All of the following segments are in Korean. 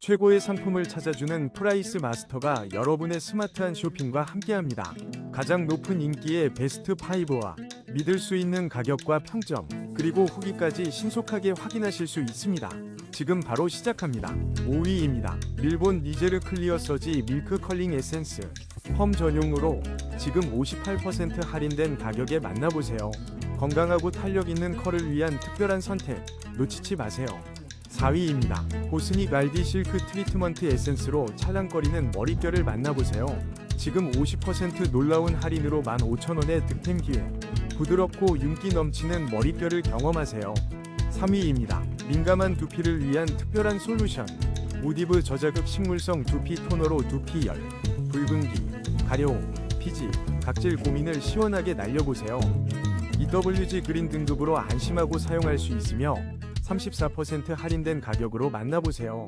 최고의 상품을 찾아주는 프라이스 마스터가 여러분의 스마트한 쇼핑과 함께합니다. 가장 높은 인기의 베스트 5와 믿을 수 있는 가격과 평점, 그리고 후기까지 신속하게 확인하실 수 있습니다. 지금 바로 시작합니다. 5위입니다. 밀본 니제르 클리어 서지 밀크 컬링 에센스 펌 전용으로 지금 58% 할인된 가격에 만나보세요. 건강하고 탄력 있는 컬을 위한 특별한 선택 놓치지 마세요. 4위입니다. 보스니 갈디 실크 트리트먼트 에센스로 찰랑거리는 머릿결을 만나보세요. 지금 50% 놀라운 할인으로 15,000원의 득템 기회. 부드럽고 윤기 넘치는 머릿결을 경험하세요. 3위입니다. 민감한 두피를 위한 특별한 솔루션. 모디브 저자극 식물성 두피 토너로 두피 열, 붉은기, 가려움, 피지, 각질 고민을 시원하게 날려보세요. EWG 그린 등급으로 안심하고 사용할 수 있으며 34% 할인된 가격으로 만나보세요.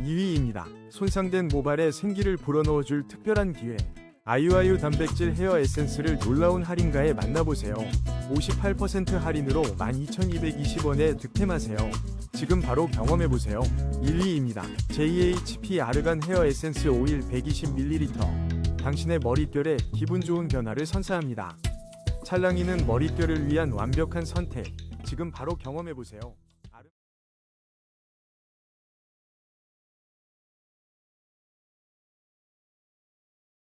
2위입니다. 손상된 모발에 생기를 불어넣어줄 특별한 기회. 아유아유 단백질 헤어 에센스를 놀라운 할인가에 만나보세요. 58% 할인으로 12,220원에 득템하세요. 지금 바로 경험해보세요. 1위입니다. JHP 아르간 헤어 에센스 오일 120ml. 당신의 머릿결에 기분 좋은 변화를 선사합니다. 찰랑이는 머릿결을 위한 완벽한 선택. 지금 바로 경험해보세요.